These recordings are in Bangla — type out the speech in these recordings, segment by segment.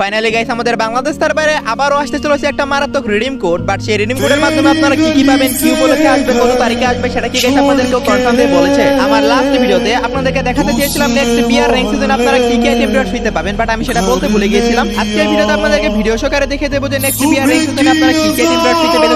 ফাইনালি গাইস আমাদের বাংলাদেশ সার্ভারে আবারও আসতে চলেছে একটা মারাত্মক রিডিম কোড বাট সেই রিডিম কোডের মাধ্যমে আপনারা কি কি পাবেন, কি উপলক্ষে আসবে কত তারিখে আসবে, সেটা কি গাইস আপনাদেরকে কনফার্ম দিয়ে বলেছে। আমার লাস্ট ভিডিওতে আপনাদেরকে দেখাতে চেয়েছিলাম নেক্সট বিআর র্যাঙ্ক সিজন আপনারা কি কি আইটেম ড্রপ পেতে পাবেন বাট আমি সেটা বলতে ভুলে গিয়েছিলাম। আজকের ভিডিওতে আপনাদেরকে ভিডিও সহকারে দেখে দেবো যে নেক্সট বিআর র্যাঙ্ক সিজনে আপনারা কি কি আইটেম ড্রপ পেতে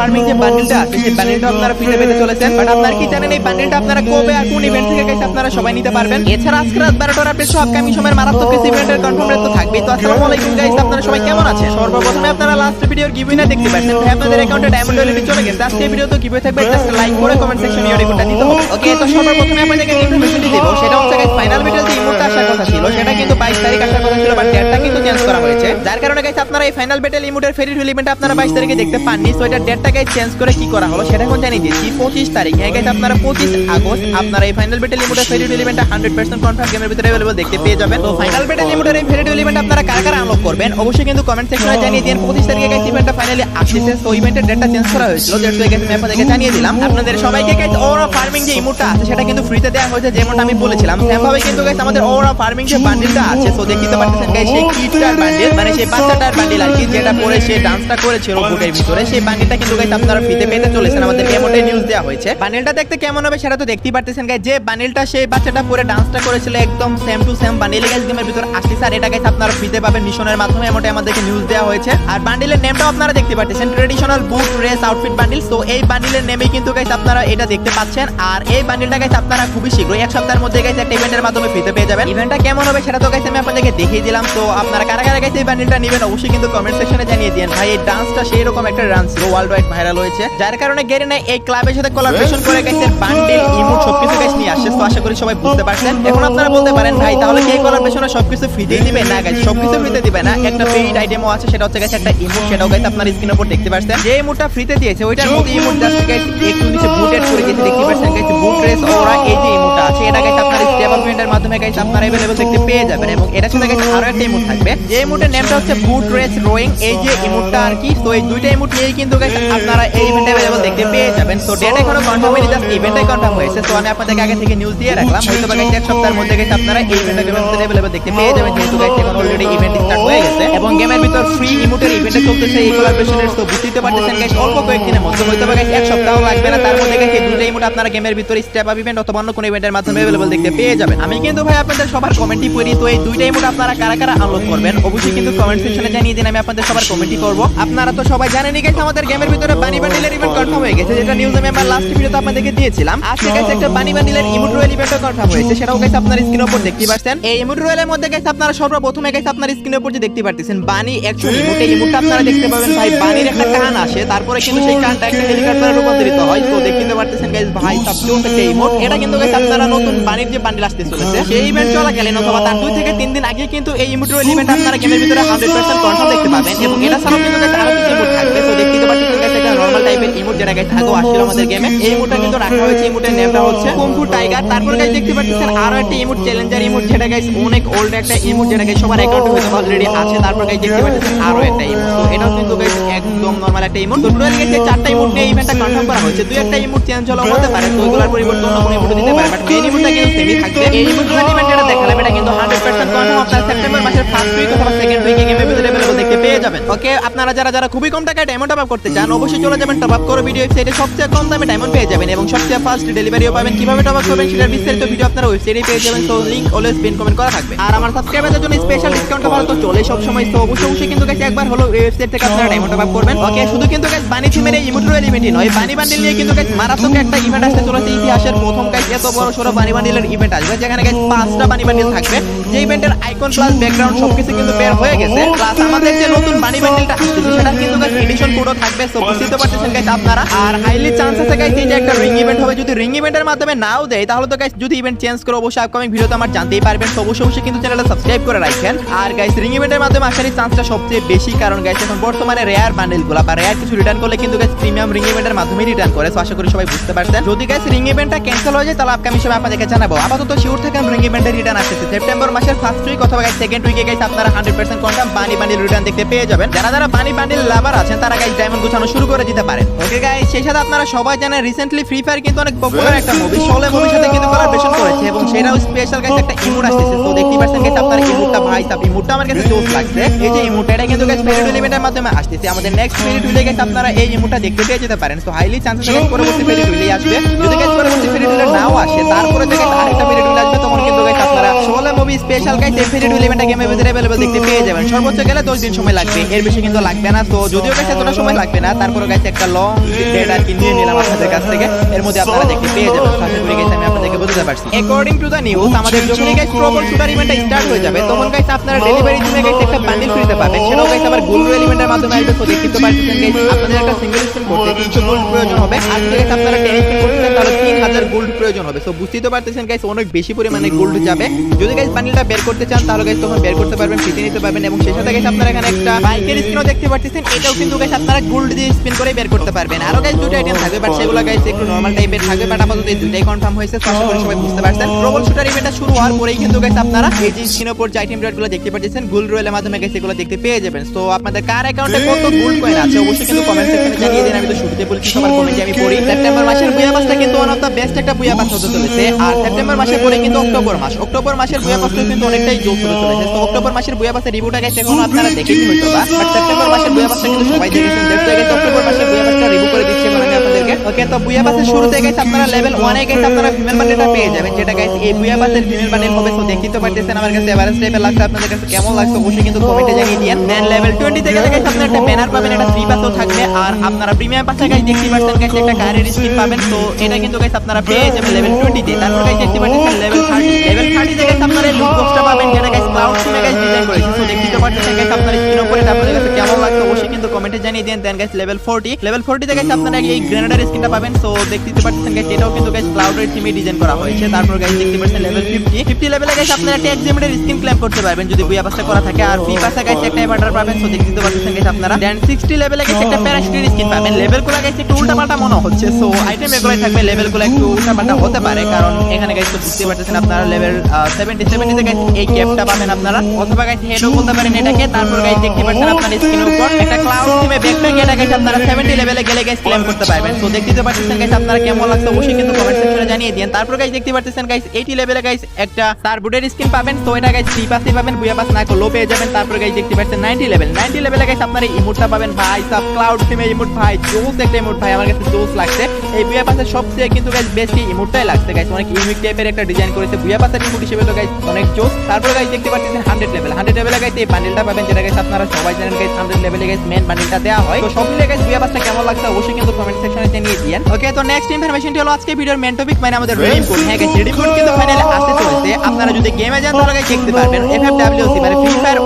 ফার্মিং যে বান্ডিলটা আছে সেই বান্ডিলটা আপনারা ফ্রিতে পেতে চলেছেন বাট আপনারা কি জানেন এই বান্ডিলটা আপনারা কবে আর কোন ইভেন্ট থেকে গাইস আপনারা সবাই নিতে পারবেন? এছাড়া আজকে রাত বারোটার আপডেট সহ আপকামিং সময়ের মারাত্মক কিছু ইভেন্টের কনফার্ম রেট তো থাকবেই। তো আসসালামু আলাইকুম গাইস আপনারা সবাই কেমন আছেন? সর্বপ্রথমে আপনারা লাস্ট ভিডিওর গিভউইনার দেখতে পাচ্ছেন। ভাই আপনাদের অ্যাকাউন্টে ডায়মন্ড অলরেডি চলে গেছে। আজকে ভিডিও তো গিভওয়ে থাকবে জাস্ট লাইক করে কমেন্ট সেকশনে এই রিপোর্টটা দিতে হবে। ওকে তো সর্বপ্রথমে আপনাদেরকে ইনফরমেশন দিব। সেটা হচ্ছে গাইস ফাইনাল ভিডিও যে ইমোটটা আসার কথা ছিল সেটা কিন্তু 22 তারিখ আসার কথা ছিল বাট ডেটটা কিন্তু চেঞ্জ করা হয়েছে। যার কারণে গাইস আপনারা এই ফাইনাল ব্যাটেল ইমোটের ফেরি ইভেন্ট আপনারা 22 তারিখে দেখতে পাননি। সো এটা ডেটটা টাকায় চেঞ্জ করে কি করা হলো সেটা এখন জানিয়ে দিচ্ছি। পঁচিশ তারিখ। হ্যাঁ গাইজ আপনারা পঁচিশ আগস্ট আপনারা এই ফাইনাল বেটেল লিমিটের ফেরিট এলিমেন্ট হান্ড্রেড পার্সেন্ট কনফার্ম গেমের ভিতরে অ্যাভেলেবল দেখতে পেয়ে যাবেন। তো ফাইনাল বেটেল লিমিটের এই ফেরিট এলিমেন্ট আপনারা কারা কারা আনলক করবেন? অবশ্যই কিন্তু কমেন্ট সেকশনে জানিয়ে দিন। পঁচিশ তারিখে গাইজ ইভেন্টটা ফাইনালি আসছে। তো ইভেন্টের ডেটটা চেঞ্জ করা হয়েছিল। যেহেতু গাইজ আমি আপনাদেরকে জানিয়ে দিলাম। আপনাদের সবাইকে গাইজ ওরা ফার্মিং যে ইমোটটা আছে, সেটা কিন্তু ফ্রিতে দেওয়া হয়েছে, যেমনটা আমি বলেছিলাম। সেভাবে কিন্তু গাইজ আমাদের ওরা ফার্মিং যে বান্ডিলটা আছে তো দেখতে পাচ্ছেন গাইজ সেই কিটটার বান্ডিল মানে সেই বাচ্চাটার বান্ডিল আর কি, যেটা পরে সে ডান্সটা করেছে রোবটের ভিতরে, সেই বান্ডিলটা কিন্তু গাইস, আপনারা ফ্রিতে পেতে চলেছেন। আমাদের এমোটে নিউজ দেওয়া হয়েছে। বান্ডিলটা দেখতে কেমন হবে সেটা তো দেখতেই পারতেছেন গাইস যে বান্ডিলটা সেই বাচ্চাটা পরে ডান্সটা করেছিল একদম same to same bundle guys গেমের ভিতর আসছে। স্যার, এটা গাইস আপনারা ফ্রিতে পাবেন মিশনের মাধ্যমে এমোটে আমাদেরকে নিউজ দেওয়া হয়েছে। আর বান্ডিলের নেমটাও আপনারা দেখতে পাচ্ছেন traditional boot dress outfit bundle so এই বান্ডিলের নেমে কিন্তু গাইস আপনারা এটা দেখতে পাচ্ছেন। আর এই বান্ডিলটা গাইস আপনারা খুবই শীঘ্রই এক সপ্তাহের মধ্যে গাইস একটা ইভেন্টের মাধ্যমে ফ্রিতে পেয়ে যাবেন। ইভেন্টটা কেমন হবে সেটা তো গাইস আমি আপনাদেরকে দেখিয়ে দিলাম। তো আপনারা কারা কারা গাইস এই বান্ডিলটা নেবেন, অবশ্যই কিন্তু কমেন্ট সেকশনে জানিয়ে দিন ভাই, এই ডান্সটা সেই রকম একটা ডান্স ছিল ওয়ার্ল্ড ওয়াইড ভাইরাল হয়েছে যার কারণে গেরিনা এই ক্লাবের সাথে কোলাবোরেশন করে গাইস এর বান্ডিল ইমোট সবকিছু গাইস নিয়ে আসছে তো আশা করি সবাই বুঝতে পারছেন এখন আপনারা বলতে পারেন ভাই তাহলে কি এই কোলাবোরেশনে সবকিছু ফ্রিতেই দিবে না গাইস সবকিছু ফ্রিতে দিবে না একটা পেইড আইটেমও আছে সেটা হচ্ছে গাইস একটা ইমোট সেটাও গাইস আপনার স্ক্রিনের উপর দেখতে পাচ্ছেন যে ইমোটটা ফ্রিতে দিয়েছে ওইটার মধ্যে ইমোট জাস্ট গাইস একটু নিচে বুট এড করে দিয়েছে দেখতে পাচ্ছেন গাইস বুট রেস ওরা এই যে ইমোটটা আছে এটা গাইস আপনার স্টেবল পেমেন্টের মাধ্যমে গাইস আপনারা अवेलेबल দেখতে পেয়ে যাবেন এবং এটার সাথে গাইস আরো একটা ইমোট থাকবে যে ইমোটের নামটা হচ্ছে বুট রেস রোয়িং এই যে ইমোটটা আর কি তো এই দুইটা ইমোট নিয়েই কিন্তু গাইস আপনারা এই ইভেন্ট অ্যাভেলেবল দেখতে পেয়ে যাবেন। সো ডেট এখনও কনফার্ম হয়নি জাস্ট কনফার্ম হয়েছে। সো আমি আপনাদেরকে আগে থেকে নিউজ দিয়ে রাখলাম। হয়তো বা এক সপ্তাহের মধ্যে গেছে, আপনারা এই ইভেন্ট অ্যাভেলেবল দেখতে পেয়ে যাবেন, যেহেতু গাইস এখন অলরেডি ইভেন্ট স্টার্ট হয়ে গেছে। এবং গেমের ভিতর ফ্রি ইমোটের ইভেন্টে চলতেছে, এই তো বুঝতে পারতেছেন গাইস অল্প কয়েকদিনের মধ্যে। হয়তো বা এক সপ্তাহ লাগবে না, তার মধ্যে দুটো ইমোট আপনারা গেমের ভিতর আপ ইভেন্ট অথবা অন্য কোনো ইভেন্টের মাধ্যমে অ্যাভেলেবল দেখতে পেয়ে যাবেন। আমি কিন্তু ভাই আপনাদের সবার কমেন্টই পড়ি তো এই দুইটা ইমোট আপনারা কারা কারা আনলক করবেন? অবশ্যই কিন্তু কমেন্ট সেকশনে জানিয়ে দিন, আমি আপনাদের সবার কমেন্টই করব। আপনারা তো সবাই জানেনই গাইস আমাদের গেমের ভিতর বানি বান্ডিলের ইভেন্ট কনফার্ম হয়ে গেছে যেটা নিউজ আমি আমার লাস্ট ভিডিওতে আপনাদেরকে দিয়েছিলাম। আজকে গাইস একটা বানি বান্ডিলের ইমোট রয়্যাল ইভেন্টও কনফার্ম হয়েছে। সেটাও গাইস আপনার স্ক্রিনের উপর দেখতে পাচ্ছেন। এই ইমোট রয়্যালের মধ্যে গাইস আপনারা সর্বপ্রথমে গাইস আপনার স্ক্রিনের উপর যে দেখতে পাচ্ছেন বানি অ্যাকচুয়ালি ইমোট এই ইমোটটা আপনারা দেখতে পাবেন। ভাই বানির একটা কান আসে তারপরে কিন্তু সেই কানটা একটা হেলিকপ্টারে রূপান্তরিত হয়। তো দেখতে পারতেছেন গাইস ভাই সবচেয়ে একটা ইমোট এটা কিন্তু গাইস আপনারা নতুন বানির যে বান্ডিল আসতে চলেছে সেই ইভেন্ট চলাকালীন অথবা তার দুই থেকে তিন দিন আগে কিন্তু এই ইমোট রয়্যাল ইভেন্ট আপনারা গেমের ভিতরে 100% কনফার্ম দেখতে পাবেন। এবং এটা ছাড়াও কিন্তু গাইস আরও কিছু ইমোট থাকবে। তো দেখতে পাচ্ছেন গাইস একটা নর্মাল টাইপের ইমোট যেটা গাইস আগেও আসছিল আমাদের গেমে এই ইমোটটা কিন্তু রাখা হয়েছে ইমোটের নেমটা হচ্ছে কুমফু টাইগার তারপর গাইস দেখতে পাচ্ছেন আরও একটা ইমোট চ্যালেঞ্জার ইমোট যেটা গাইস অনেক ওল্ড একটা ইমোট যেটা গাইস সবার অ্যাকাউন্টে হয়তো অলরেডি আছে। তারপর গাইস দেখতে পাচ্ছেন আরও একটা ইমোট তো এটাও কিন্তু গাইস একদম নর্মাল একটা ইমোট তো টোটাল গাইস চারটা ইমোট নিয়ে ইভেন্টটা কনফার্ম করা হয়েছে। দুই একটা ইমোট চেঞ্জ হলো হতে পারে তো এগুলোর পরিবর্তে অন্য কোনো ইমোট দিতে পারে। বাট মেইন ইমোটটা কিন্তু সেমই থাকবে এই ইমোটগুলো ইভেন্ট যেটা দেখালাম এটা কিন্তু 100% কনফার্ম আপনারা সেপ্টেম্বর মাসের ফার্স্ট উইক অথবা সেকেন্ড উইকে গেমে ভিতরে পেয়ে যাবেন। ওকে আপনারা যারা যারা খুবই কম টাকায় ডায়মন্ড আপ করতে চান অবশ্যই চলে যাবেন টপ আপ করে ভিডিও ওয়েবসাইটে সবচেয়ে কম দামে ডায়মন্ড পেয়ে যাবেন এবং সবচেয়ে ফাস্ট ডেলিভারিও পাবেন। কীভাবে টপ আপ করবেন সেটার বিস্তারিত ভিডিও আপনারা ওয়েবসাইটে পেয়ে যাবেন। তো লিংক অলওয়েজ পিন কমেন্ট করা থাকবে। আর আমার সাবস্ক্রাইবারদের জন্য স্পেশাল ডিসকাউন্ট অফার তো চলে সব সময় তো অবশ্যই অবশ্যই কিন্তু গাইস একবার হলো ওয়েবসাইট থেকে আপনারা ডায়মন্ড টপ আপ করবেন। ওকে শুধু কিন্তু গাইস বানি থিমের এই ইমোট রয়্যাল ইভেন্টই নয়। বানি বান্ডিল নিয়ে কিন্তু গাইস মারাত্মক একটা ইভেন্ট আসতে চলেছে ইতিহাসের প্রথম গাইস এত বড় সড়ো বানি বান্ডিলের ইভেন্ট আসবে, যেখানে গাইস পাঁচটা বানি বান্ডিল থাকবে। যে ইভেন্টের আইকন প্লাস ব্যাকগ্রাউন্ড সবকিছু কিন্তু বের হয়ে গেছে। প্লাস আমাদের যে নতুন বানি বান্ডিলটা আসছে সেটা কিন্তু গাইস এডিশন কোডও থাকবে। সো বুঝতে পারতেছেন গাইস আপনারা? আর হাইলি চান্স আছে গাইস এই যে একটা রিং ইভেন্ট হবে, যদি রিং ইভেন্টের মাধ্যমে নাও দেয়, তাহলে তো গাইস যদি ইভেন্ট চেঞ্জ করে, অবশ্যই আপকামিং ভিডিওতে আমার জানতেই পারবেন। অবশ্যই অবশ্যই কিন্তু চ্যানেলটা সাবস্ক্রাইব করে রাখেন আর গাইস রিং ইভেন্টের মাধ্যমে আসারই চান্সটা সবচেয়ে বেশি, কারণ গাইস এখন বর্তমানে রেয়ার বান্ডেলগুলো বা রেয়ার কিছু রিটার্ন করলে কিন্তু গাইস প্রিমিয়াম রিং ইভেন্টের মাধ্যমে রিটার্ন করে। আশা করি সবাই বুঝতে পারছেন। যদি গাইস রিং ইভেন্টটা ক্যান্সেল হয়ে যায়, তাহলে আপকামিং সময় আপনাদেরকে জানাব। আপাতত শিওর থাকেন রিং ইভেন্টের রিটার্ন আসছে সেপ্টেম্বর মাসের ফার্স্ট উইক অথবা গাইস সেকেন্ড উইকে গাইস আপনারা 100% কনফার্ম বানি বান্ডিল রিটার্ন দেখতে পেয়ে পেয়ে যাবেন। যারা যারা বানি বান্ডিল লাভার আছেন, তারা গাইস ডায়মন্ড গুছানো শুরু করে করে দিতে পারেন। ওকে গাইস সেই সাথে আপনারা সবাই জানেন রিসেন্টলি ফ্রি ফায়ার কিন্তু অনেক পপুলার একটা মুভি শোলে মুভির সাথে কিন্তু কোলাবরেশন করেছে এবং সেটাও স্পেশাল গাইস একটা ইমোট আসছে তো দেখতে পাচ্ছেন গাইস আপনারা কি ইমোটটা ভাই সাপ ইমোটটা আমার কাছে জোস লাগছে। এই যে ইমোট এটা কিন্তু গাইস ফেরিড এলিমেন্টের মাধ্যমে আসছে আমাদের নেক্সট ফেরিড উইলে গাইস আপনারা এই ইমোটটা দেখতে পেয়ে যেতে পারেন। তো হাইলি চান্সেস গাইস পরবর্তী ফেরিড উইলে আসবে। যদি গাইস পরবর্তী ফেরিড উইলে নাও আসে তারপরে যদি গাইস আরেকটা ফেরিড উইলে আসবে তখন কিন্তু গাইস আপনারা শোলে মুভি স্পেশাল গাইস এই ফেরিড উইলে গেমের ভিতরে অ্যাভেলেবল দেখতে পেয়ে যাবেন। সর্বোচ্চ গেলে 10 দিন সময় লাগবে। এর বেশি কিন্তু লাগবে না। তো যদিও গাইস এতটা সময় লাগবে না তারপরে গাইস একটা লং ডেটা কিনে নিলাম আপনাদের কাছ থেকে। এর মধ্যে আপনারা দেখতে পেয়ে যাবেন। আপনাদেরকে বুঝতে পারছি। অ্যাকর্ডিং টু দ্য নিউজ আমাদের যখনই গাইস প্রবল শুটার ইভেন্টটা স্টার্ট হয়ে যাবে। তখন গাইস আপনারা ডেলিভারি দিনে গাইস একটা বান্ডিল ফ্রিতে পাবেন সেটাও গাইস আবার গোল্ড এলিমেন্টের মাধ্যমে আসবে তো দেখতে পাচ্ছেন গাইস আপনাদের একটা সিঙ্গেল স্পিন করতে 300 গোল্ড প্রয়োজন হবে। আর যদি আপনারা 10 স্পিন করতে চান তাহলে 3000 গোল্ড প্রয়োজন হবে। সো বুঝতেই তো পারতেছেন গাইস অনেক বেশি পরিমাণে গোল্ড যাবে। যদি গাইস বান্ডিলটা বের করতে চান তাহলে গাইস তখন বের করতে পারবেন ফ্রিতে নিতে পারবেন এবং সেই সাথে গাইস আপনারা এখানে একটা বাইকের স্ক্রিনও দেখতে পাচ্ছেন এটাও কিন্তু গাইস আপনারা গোল্ড দিয়ে স্পিন করে বের করতে পারবেন। আরও গাইস দুটো আইটেম থাকবে বাট সেগুলো গাইস একটু নরমাল টাইপের থাকবে বাট আপাতত এই দুইটাই কনফার্ম হয়েছে। সবাই বুঝতে পারছেন। প্রবল শুটার ইভেন্টটা শুরু হওয়ার পরেই কিন্তু গাইস আপনারা এই যে স্ক্রিনের উপর যে আইটেমগুলো দেখতে পাচ্ছেন গোল্ড রয়েলের মাধ্যমে গাইস এগুলো দেখতে পেয়ে যাবেন। তো আপনাদের কার অ্যাকাউন্টে কত গোল্ড কয়েন আছে অবশ্যই কিন্তু কমেন্ট সেকশনে জানিয়ে দিন, আমি তো শুরুতে বলেছি, সবার কমেন্টে আমি পড়ি। সেপ্টেম্বর মাসের বুয়া পাসটা কিন্তু ওয়ান অফ দ্য বেস্ট একটা বুয়া পাস হতে চলেছে। আর সেপ্টেম্বর মাসের পরে কিন্তু অক্টোবর মাস। অক্টোবর মাসের বুয়া পাসটা কিন্তু অনেকটাই জোর হতে চলেছে। তো অক্টোবর মাসের বুয়া পাসের রিভিউটা গাইস এখন আপনারা দেখেই হয়তো বা। সেপ্টেম্বর মাসের বুয়া পাসটা কিন্তু সবাই দেখেছেন। দেখতে গেছে অক্টোবর মাসের বুয়া পাসটা রিভিউ করে দিচ্ছি আমি আপনাদেরকে। ওকে তো বুয়া পাসের শুরুতে গাইস আপনারা লেভেল 1 এ গাইস আপনারা ফিমেল বান্ডেলটা পেয়ে যাবেন। যেটা গাইস এই বুয়া বাসের ফিমেল বান্ডেল হবে সো দেখতেই তো পারতেছেন আমার কাছে এভারেজ টাইপের লাগছে। আপনাদের কাছে কেমন লাগছে অবশ্যই কিন্তু কমেন্টে জানিয়ে দিয়েন। ম্যান লেভেল 20 থেকে গাইস আপনারা একটা ব্যানার পাবেন, একটা ফ্রি পাসও থাকবে। আর আপনারা প্রিমিয়াম পাসে গাইস দেখতে পাচ্ছেন গাইস একটা কারের স্কিন পাবেন। তো এটা কিন্তু গাইস আপনারা পেয়ে যাবেন লেভেল 20 তে তারপর গাইস দেখতে পাচ্ছেন লেভেল 30 লেভেল 30 তে কমেন্টে জানিয়ে দিন দেন গাইস লেভেল 40 লেভেল 40 তে গাইস আপনারা এই গ্রেনেডার স্কিনটা পাবেন। তো দেখতেই তো পাচ্ছেন গাইস এটাও কিন্তু গাইস ক্লাউডের থিমে ডিজাইন করা হয়েছে। তারপর গাইস দেখতে পাচ্ছেন লেভেল 50 50 লেভেলে গাইস আপনারা একটা এক্সিমেটের স্কিন ক্লেম করতে পারবেন। যদি বুয়া পাসটা করা থাকে। আর ফ্রি পাসে গাইস একটা এভার্টার পাবেন। তো দেখতেই তো পাচ্ছেন গাইস আপনারা। দেন 60 লেভেলে গাইস একটা প্যারাশুটের স্কিন পাবেন। লেভেলগুলো গাইস একটু উল্টাপাল্টা মনে হচ্ছে। সো আইটেম এগুলাই থাকবে। লেভেলগুলো একটু উল্টাপাল্টা হতে পারে। কারণ এখানে গাইস তো বুঝতে পারতেছেন আপনারা লেভেল 70 70 তে গাইস এই ক্যাপটা পাবেন আপনারা। অথবা গাইস হেডও বলতে পারেন এটাকে। তারপর গাইস দেখতে পাচ্ছেন আপনার স্ক্রিনের উপর একটা ক্লাউড থিমে ব্যাকপ্যাক এটা গাইস আপনারা 70 লেভেলে গেলে গাইস ক্লেম করতে পারবেন। তো দেখতে পাচ্ছেন গাইস আপনারা কেমন লাগছে অবশ্যই কিন্তু কমেন্ট সেকশনে জানিয়ে দিন। তারপর গাইস দেখতে পাচ্ছেন গাইস 80 লেভেলে গাইস একটা সারবুডের স্কিন পাবেন। তো এটা গাইস ফ্রি পাসে পাবেন বুয়া পাস না লো পেয়ে যাবেন। তারপর গাইস দেখতে পাচ্ছেন 90 লেভেল 90 লেভেলে গাইস আপনারা ইমোটটা পাবেন ভাই সাব ক্লাউড থিমে ইমোট ভাই জোস একটা ইমোট ভাই আমার কাছে জোস লাগছে। এই বুয়া পাসের সবচেয়ে কিন্তু গাইস বেশি ইমোটটাই লাগছে গাইস অনেক ইউনিক টাইপের একটা ডিজাইন করেছে। বুয়া পাসের ইমোট হিসেবে তো গাইস অনেক জোস। তারপর গাইস দেখতে পাচ্ছেন 100 লেভেল 100 লেভেলে গাইস এই বান্ডেলটা পাবেন যেটা গাইস আপনারা সবাই জানেন গাইস 100 লেভেলে গাইস মেন বান্ডেলটা দেওয়া হয়। তো সব মিলে গাইস বিয়া বাসটা কেমন লাগছে অবশ্যই কিন্তু কমেন্ট সেকশনে জানিয়ে দিয়েন। ওকে তো নেক্সট ইনফরমেশনটি হলো আজকে ভিডিওর মেন টপিক মানে আমাদের রেডিম কোড হ্যাঁ গাইস রেডিম কোড কিন্তু ফাইনালি আসতে চলেছে। আপনারা যদি গেমে যান তাহলে গাইস দেখতে পারবেন। এফএফডব্লিউসি মানে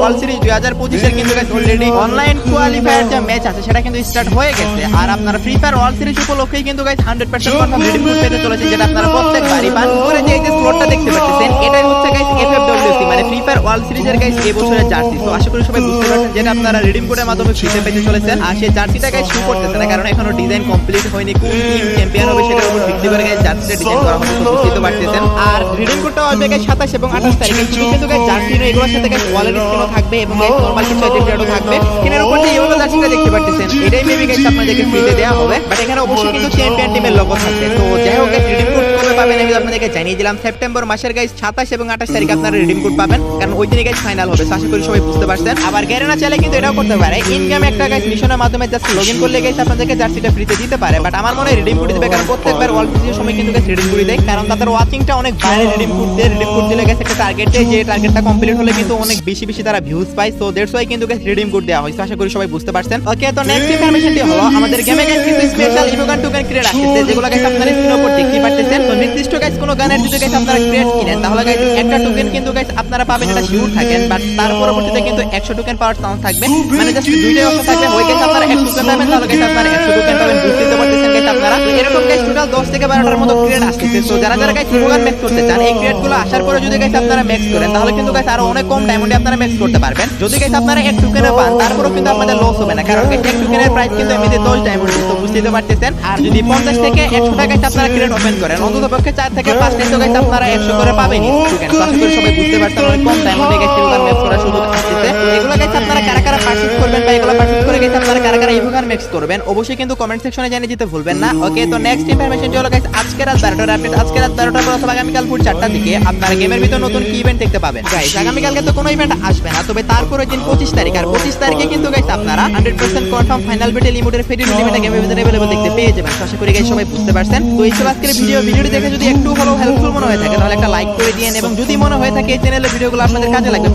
অল সিরিজ 2025 এর কিন্তু অলরেডি অনলাইন কোয়ালিফায়ার যে ম্যাচ আছে, সেটা কিন্তু স্টার্ট হয়ে গেছে। আর আপনারা ফ্রি ফায়ার অল সিরিজ উপলক্ষেই কিন্তু গাইস 100% কনফার্ম রেডিম পেতে চলেছে, যেটা আপনারা প্রত্যেকবারই পান করে যে যে স্লোটটা দেখতে পাচ্ছেন, এটাই হচ্ছে গাইস এফএফডব্লিউসি মানে ফ্রি ফায়ার অল সিরিজের গাইস এই বছরের জার্সি। তো আশা করি সবাই বুঝতে পারছেন যেটা আপনারা রিডিম কোডের মাধ্যমে ফ্রিতে পেতে চলেছেন। আর সেই জার্সিটা গাইস শুরু করতেছে না, কারণ এখনও ডিজাইন কমপ্লিট হয়নি, কোন টিম চ্যাম্পিয়ন হবে সেটার উপর ভিত্তি করে গাইস জার্সিটা ডিজাইন করা হবে তো বুঝতেই তো পারতেছেন। আর রিডিম কোডটা হবে গাইস 27 এবং 28 তারিখে, কিন্তু গাইস জার্সি এগুলোর সাথে গাইস ওয়ালেট স্কিনও থাকবে এবং নরমাল কিছু আইটেম থাকবে। এর উপর যে ইয়েলো জার্সিটা দেখতে পাচ্ছেন। এটাই মেবি গাইস আপনাদেরকে ফ্রিতে দেওয়া হবে। বাট এখানে অবশ্যই কিন্তু চ্যাম্পিয়ন টিমের লোগো থাকবে। তো আমি আপনাদেরকে জানিয়ে দিলাম সেপ্টেম্বর মাসের গাইস 27 এবং 28 তারিখে আপনারা রিডিম কোড পাবেন। কারণ ওই দিনে গাইস ফাইনাল হবে। আশা করি সবাই বুঝতে পারছেন। আবার গ্যারেনা চাইলে কিন্তু এটাও করতে পারে। ইন গেম একটা গাইস মিশনের মাধ্যমে জাস্ট লগইন করলে গাইস আপনাদেরকে জার্সিটা ফ্রিতে দিতে পারে। বাট আমার মনে হয় রিডিম কোড দিবে, কারণ প্রত্যেকবার ওয়ার্ল্ড সিরিজের সময় কিন্তু গাইস রিডিম কোড দেয়। কারণ তাদের ওয়াচিংটা অনেক বাইরে রিডিম কোড দিয়ে। রিডিম কোড দিলে গাইস একটা টার্গেট দেয়। যে টার্গেটটা কমপ্লিট হলে কিন্তু অনেক বেশি বেশি তারা ভিউজ পায়। সো দ্যাটস ওয়াই কিন্তু গাইস রিডিম কোড দেওয়া হয়। আশা করি সবাই বুঝতে পারছেন। ওকে তো নেক্সট ইনফরমেশনটি হলো, আমাদের গেমে গাইস কিছু স্পেশাল ইমোগান টোকেন ক্রিয়েট আসছে। যেগুলো গাইস আপনারা স্ক্রিনের উপর দেখতে পাচ্ছেন তো নির্দিষ্ট গাইস কোনো গানের যদি গাইস আপনারা ক্রিয়েট কিনেন, তাহলে গাইস একটা টোকেন কিন্তু গাইস আপনারা পাবেন, এটা শিওর থাকেন বাট তার পরবর্তীতে কিন্তু 100 টোকেন পাওয়ার চান্স থাকবে। মানে জাস্ট দুইটাই অপশন থাকবে ওই গাইস আপনারা 100 টোকেন পাবেন, তাহলে গাইস আপনারা 100 টোকেন পাবেন বুঝতে তো পারতেছেন গাইস আপনারা। এরকম গাইস টোটাল 10 থেকে 12টার মতো ক্রিয়েট আসছে তো যারা যারা গাইস ইমোগান ম্যাক্স করতে চান, এই ক্রিয়েটগুলো আসার পরে যদি গাইস আপনারা ম্যাক্স করেন, তাহলে কিন্তু গাইস আরও অনেক কম ডায়মন্ডে আপনারা ম্যাক্স করতে পারবেন। যদি গাইস আপনারা এক টোকেনে পান, তারপরেও কিন্তু আপনাদের লস হবে না, কারণ গাইস এক টোকেনের প্রাইস কিন্তু এমনিতে 10 ডায়মন্ড তো বুঝতেই তো পারতেছেন। আর যদি 50 থেকে 100 টাকা আপনারা ক্রিয়েট ওপেন করেন অন্তত পক্ষে 4 থেকে পাঁচটি তো আপনারা একশো করে আপনারা কিন্তু পাবেন। কোনো ইভেন্ট আসবে না তবে পঁচিশ তারিখ আর পঁচিশ তারিখে কিন্তু আপনারা ফাইনাল দেখতে পেয়ে যাবেন। আশা করি সবাই বুঝতে পারছেন। তো এই আজকের ভিডিও দেখে যদি একটু ভালো হেল্পফুল মনে হয়ে থাকে, তাহলে একটা লাইক করে দিয়েন এবং যদি মনে হয়ে থাকে এই চ্যানেলের ভিডিওগুলো আপনাদের কাজে লাগবে।